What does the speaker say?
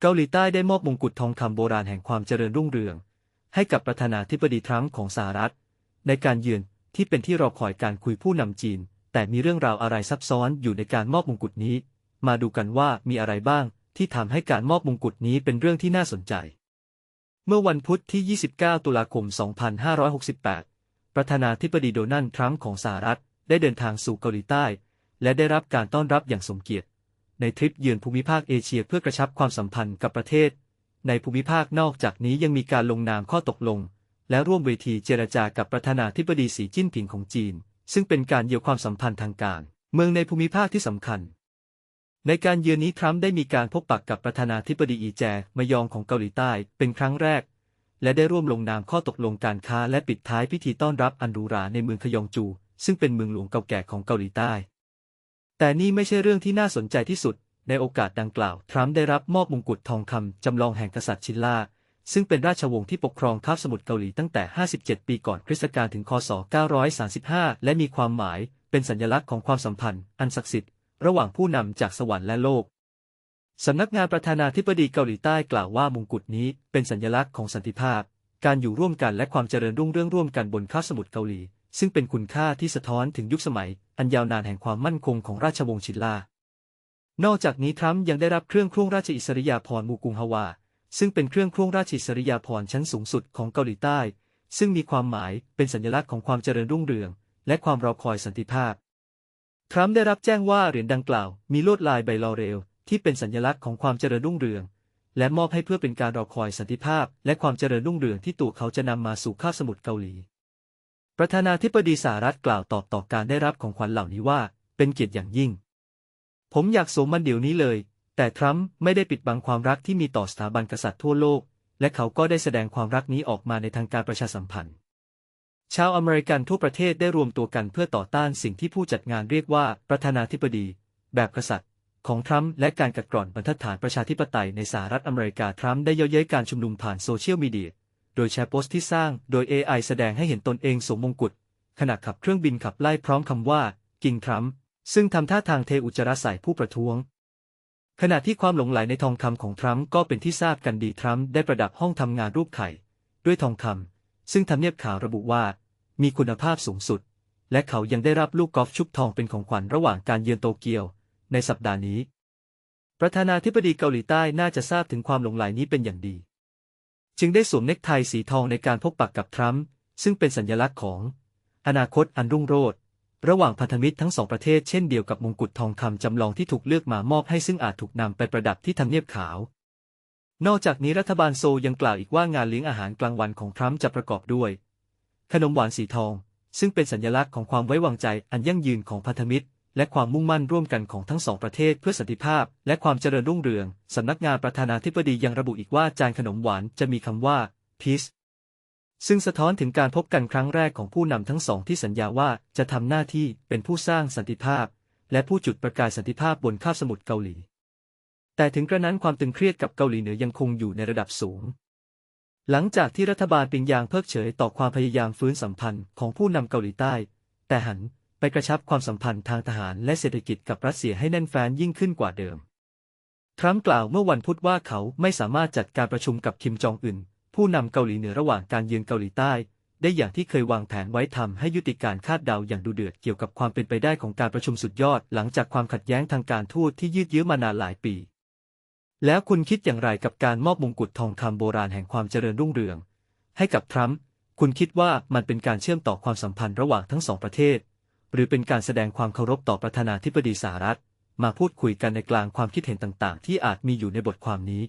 เกาหลีใต้ได้มอบมงกุฎทองคำโบราณแห่งความเจริญรุ่งเรือง ให้กับประธานาธิบดีทรัมป์ของสหรัฐ ในการเยือนที่เป็นที่รอคอยการคุยผู้นำจีน แต่มีเรื่องราวอะไรซับซ้อนอยู่ในการมอบมงกุฎนี้ มาดูกันว่ามีอะไรบ้างที่ทำให้การมอบมงกุฎนี้เป็นเรื่องที่น่าสนใจ เมื่อวันพุธที่ 29 ตุลาคม 2568 ประธานาธิบดีโดนัลด์ทรัมป์ของสหรัฐได้เดินทางสู่เกาหลีใต้ และได้รับการต้อนรับอย่างสมเกียรติ ในทริปเยือนภูมิภาคเอเชียเพื่อกระชับความสัมพันธ์กับประเทศ ในภูมิภาคนอกจากนี้ยังมีการลงนามข้อตกลง และร่วมเวทีเจรจากับประธานาธิบดีสีจิ้นผิงของจีน ซึ่งเป็นการเยียวความสัมพันธ์ทางการ เมืองในภูมิภาคที่สำคัญ ในการเยือนนี้ทรัมป์ได้มีการพบปะกกับประธานาธิบดีอีแจมยองของเกาหลีใต้เป็นครั้งแรก และได้ร่วมลงนามข้อตกลงการค้าและปิดท้ายพิธีต้อนรับอันหรูราในเมืองขยองจู ซึ่งเป็นเมืองหลวงเก่าแก่ของเกาหลีใต้ แต่นี่ไม่ใช่เรื่องที่น่าสนใจที่สุด ในโอกาสดังกล่าว ทรัมป์ได้รับมอบมงกุฎทองคำจำลองแห่งกษัตริย์ชินล่า ซึ่งเป็นราชวงศ์ที่ปกครองคาบสมุทรเกาหลีตั้งแต่ 57 ปีก่อนคริสตกาลถึงคศ 935 และมีความหมายเป็นสัญลักษณ์ของความสัมพันธ์ อันศักดิ์สิทธิ์ระหว่างผู้นำจากสวรรค์และโลกสำนักงานประธานาธิบดีเกาหลีใต้กล่าวว่ามงกุฎนี้เป็นสัญลักษณ์ของสันติภาพ การอยู่ร่วมกันและความเจริญรุ่งเรืองร่วมกันบนคาบสมุทรเกาหลี ซึ่งเป็นคุณค่าที่สะท้อนถึงยุคสมัย อันยาวนานแห่งความมั่นคงของราชวงศ์ชินลา นอกจากนี้ทรัมป์ยังได้รับเครื่องคร่งราชอิสริยาภรณ์มูกุงฮาวา ซึ่งเป็นเครื่องคร่งราชอิสริยาภรณ์ชั้นสูงสุดของเกาหลีใต้ ซึ่งมีความหมายเป็นสัญลักษณ์ของความเจริญรุ่งเรือง และความรอคอยสันติภาพ ทรัมป์ได้รับแจ้งว่าเหรียญดังกล่าว มีลวดลายใบลอเรล ที่เป็นสัญลักษณ์ของความเจริญรุ่งเรือง และมอบให้เพื่อเป็นการรอคอยสันติภาพ และความเจริญรุ่งเรืองที่ตัวเขาจะนำมาสู่คาบสมุทรเกาหลี ประธานาธิบดีสหรัฐกล่าวตอบต่อการได้รับของขวัญเหล่านี้ว่า เป็นเกียรติอย่างยิ่ง ผมอยากสวมมันเดี๋ยวนี้เลย แต่ทรัมป์ไม่ได้ปิดบังความรักที่มีต่อสถาบันกษัตริย์ทั่วโลก และเขาก็ได้แสดงความรักนี้ออกมาในทางการประชาสัมพันธ์ ชาวอเมริกันทั่วประเทศได้รวมตัวกันเพื่อต่อต้านสิ่งที่ผู้จัดงานเรียกว่าประธานาธิบดี แบบกษัตริย์ ของทรัมป์และการกัดกร่อนบรรทัดฐานประชาธิปไตยในสหรัฐอเมริกาทรัมป์ได้เย้ยเย้ยการชุมนุมผ่านโซเชียลมีเดีย โดยแชร์โพสต์ที่สร้างโดย AI แสดงให้เห็นตนเองสวมมงกุฎขณะขับเครื่องบินขับไล่พร้อมคำว่า กิงทรัมป์ซึ่งทำท่าทางเทอุจาระใส่ผู้ประท้วง ขณะที่ความหลงใหลในทองคำของทรัมป์ก็เป็นที่ทราบกันดีทรัมป์ได้ประดับห้องทำงานรูปไข่ ด้วยทองคำซึ่งทำเนียบข่าวระบุว่า มีคุณภาพสูงสุด และเขายังได้รับลูกกอล์ฟชุบทองเป็นของขวัญระหว่างการเยือนโตเกียว ในสัปดาห์นี้ ประธานาธิบดีเกาหลีใต้น่าจะทราบถึงความหลงใหลนี้เป็นอย่างดี จึงได้สวมเนคไทสีทองในการพบปะกกับทรัมป์ซึ่งเป็นสัญลักษณ์ของอนาคตอันรุ่งโรจน์ระหว่างพันธมิตรทั้งสองประเทศเช่นเดียวกับมงกุฎทองคำจำลองที่ถูกเลือกมามอบให้ซึ่งอาจถูกนำไปประดับที่ทำเนียบขาว นอกจากนี้รัฐบาลโซยังกล่าวอีกว่างานเลี้ยงอาหารกลางวันของทรัมป์จะประกอบด้วย ขนมหวานสีทอง ซึ่งเป็นสัญลักษณ์ของความไว้วางใจอันยั่งยืนของพันธมิตร และความมุ่งมั่นร่วมกันของทั้งสองประเทศเพื่อสันติภาพ และความเจริญรุ่งเรือง สำนักงานประธานาธิบดียังระบุอีกว่าจานขนมหวานจะมีคำว่า peace ซึ่งสะท้อนถึงการพบกันครั้งแรกของผู้นำทั้งสองที่สัญญาว่าจะทำหน้าที่เป็นผู้สร้างสันติภาพ และผู้จุดประกายสันติภาพบนคาบสมุทรเกาหลี แต่ถึงกระนั้นความตึงเครียดกับเกาหลีเหนือยังคงอยู่ในระดับสูง หลังจากที่รัฐบาลปิงยางเพิกเฉยต่อความพยายามฟื้นสัมพันธ์ของผู้นำเกาหลีใต้ แต่หัน ไปกระชับความสัมพันธ์ทางทหารและเศรษฐกิจกับรัสเซียให้แน่นแฟ้นยิ่งขึ้นกว่าเดิม ทรัมป์กล่าวเมื่อวันพุธว่าเขาไม่สามารถจัดการประชุมกับคิมจองอึนผู้นำเกาหลีเหนือระหว่างการเยือนเกาหลีใต้ ได้อย่างที่เคยวางแผนไว้ทำให้ยุติการคาดเดาอย่างดูเดือดเกี่ยวกับความเป็นไปได้ของการประชุมสุดยอด หลังจากความขัดแย้งทางการทูตที่ยืดเยื้อมานานหลายปี แล้วคุณคิดอย่างไรกับการมอบมงกุฎทองคำโบราณแห่งความเจริญรุ่งเรือง ให้กับทรัมป์คุณคิดว่ามันเป็นการเชื่อมต่อความสัมพันธ์ระหว่างทั้งสองประเทศ หรือเป็นการแสดงความเคารพต่อประธานาธิบดีสหรัฐ มาพูดคุยกันในกลางความคิดเห็นต่างๆ ที่อาจมีอยู่ในบทความนี้